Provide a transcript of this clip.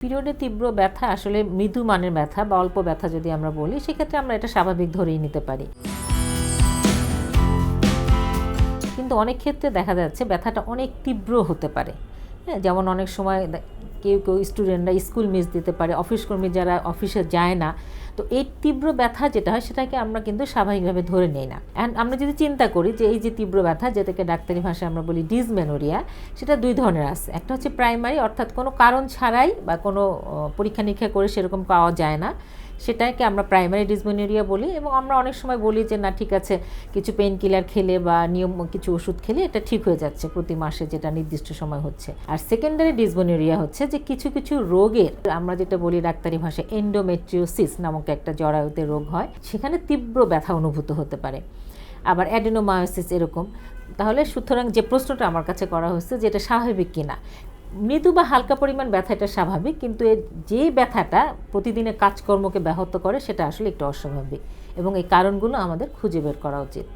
পিরিয়ডে তীব্র ব্যথা, আসলে মৃদু মানের ব্যথা বা অল্প ব্যথা যদি আমরা বলি, সেক্ষেত্রে আমরা এটা স্বাভাবিক ধরেই নিতে পারি। কিন্তু অনেক ক্ষেত্রে দেখা যাচ্ছে ব্যথাটা অনেক তীব্র হতে পারে। হ্যাঁ যেমন অনেক সময় কেউ কেউ স্টুডেন্টরা স্কুল মিস দিতে পারে অফিস কর্মী যারা অফিসে যায় না তো এই তীব্র ব্যথা যেটা হয়, সেটাকে আমরা কিন্তু স্বাভাবিকভাবে ধরে নিই না। অ্যান্ড আমরা যদি চিন্তা করি যে এই যে তীব্র ব্যথা, যেটাকে ডাক্তারি ভাষায় আমরা বলি ডিজমেনোরিয়া সেটা দুই ধরনের আছে। একটা হচ্ছে প্রাইমারি অর্থাৎ কোনো কারণ ছাড়াই বা কোনো পরীক্ষা নিরীক্ষা করে সেরকম পাওয়া যায় না। সেটাকে আমরা প্রাইমারি ডিসমেনোরিয়া বলি এবং আমরা অনেক সময় বলি যে, না, ঠিক আছে, কিছু পেন কিলার খেলে বা নিয়ম, কিছু ওষুধ খেলে এটা ঠিক হয়ে যাচ্ছে প্রতি মাসে যেটা নির্দিষ্ট সময় হচ্ছে। আর সেকেন্ডারি ডিসমেনোরিয়া হচ্ছে যে, কিছু কিছু রোগের, আমরা যেটা বলি ডাক্তারি ভাষায় এন্ডোমেট্রিওসিস নামক একটা জরায়ুতে রোগ হয়, সেখানে তীব্র ব্যথা অনুভূত হতে পারে। আবার অ্যাডেনোমায়োসিস এরকম। তাহলে সুতরাং যে প্রশ্নটা আমার কাছে করা হচ্ছে যে, এটা স্বাভাবিক কিনা? মৃদু বা হালকা পরিমাণ ব্যথা এটা স্বাভাবিক, কিন্তু এর যে ব্যথাটা প্রতিদিনের কাজকর্মকে ব্যাহত করে, সেটা আসলে একটু অস্বাভাবিক। এবং এই কারণগুলো আমাদের খুঁজে বের করা উচিত।